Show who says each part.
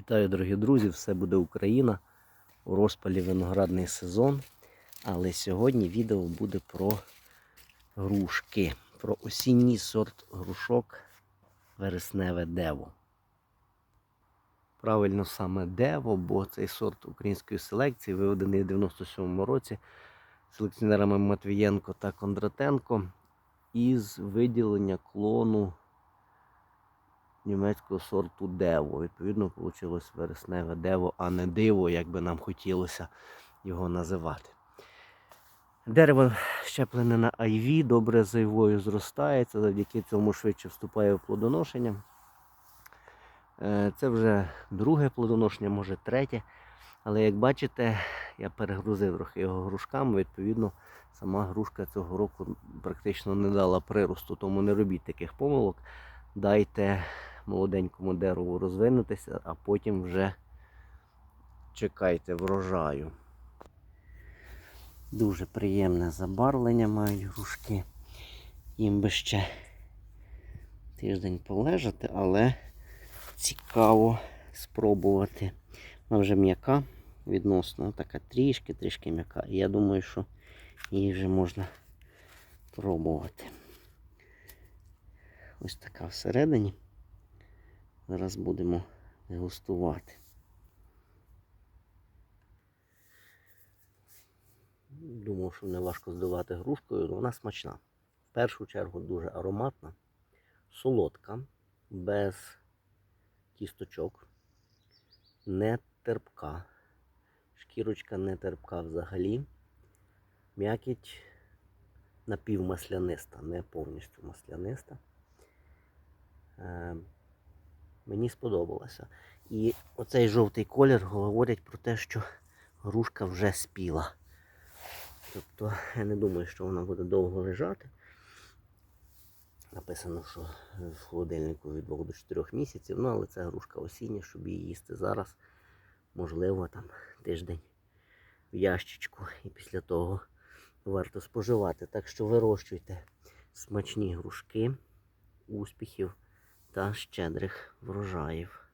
Speaker 1: Вітаю, дорогі друзі! Все буде Україна у розпалі виноградний сезон. Але сьогодні відео буде про грушки, про осінній сорт грушок вересневе дево. Правильно саме дево, бо цей сорт української селекції виведений у 97-му році селекціонерами Матвієнко та Кондратенко із виділення клону німецького сорту Дево. Відповідно, вийшло вересневе дево, а не диво, як би нам хотілося його називати. Дерево щеплене на IV, добре з айвою зростається, завдяки цьому швидше вступає в плодоношення. Е, Це вже друге плодоношення, може третє. Але як бачите, я перегрузив трохи його грушками, відповідно, сама грушка цього року практично не дала приросту, тому не робіть таких помилок. Дайте молоденькому дереву розвинутися, а потім вже чекайте врожаю. Дуже приємне забарвлення мають грушки. Їм би ще тиждень полежати, але цікаво спробувати. Вона вже м'яка відносно, така трішки, трішки м'яка. І я думаю, що її вже можна пробувати. Ось така всередині. Зараз будемо дегустувати. Думав, що не важко здавати грушкою, але вона смачна. В першу чергу дуже ароматна, солодка, без кісточок, не терпка. Шкірочка не терпка взагалі. М'якіть напівмасляниста, не повністю масляниста. Мені сподобалося. І оцей жовтий колір говорить про те, що грушка вже спіла. Тобто я не думаю, що вона буде довго лежати. Написано, що в холодильнику від 2 до 4 місяців, ну але це грушка осіння, щоб її їсти зараз. Можливо, там тиждень в ящичку і після того варто споживати. Так що вирощуйте смачні грушки, успіхів та щедрих врожаїв.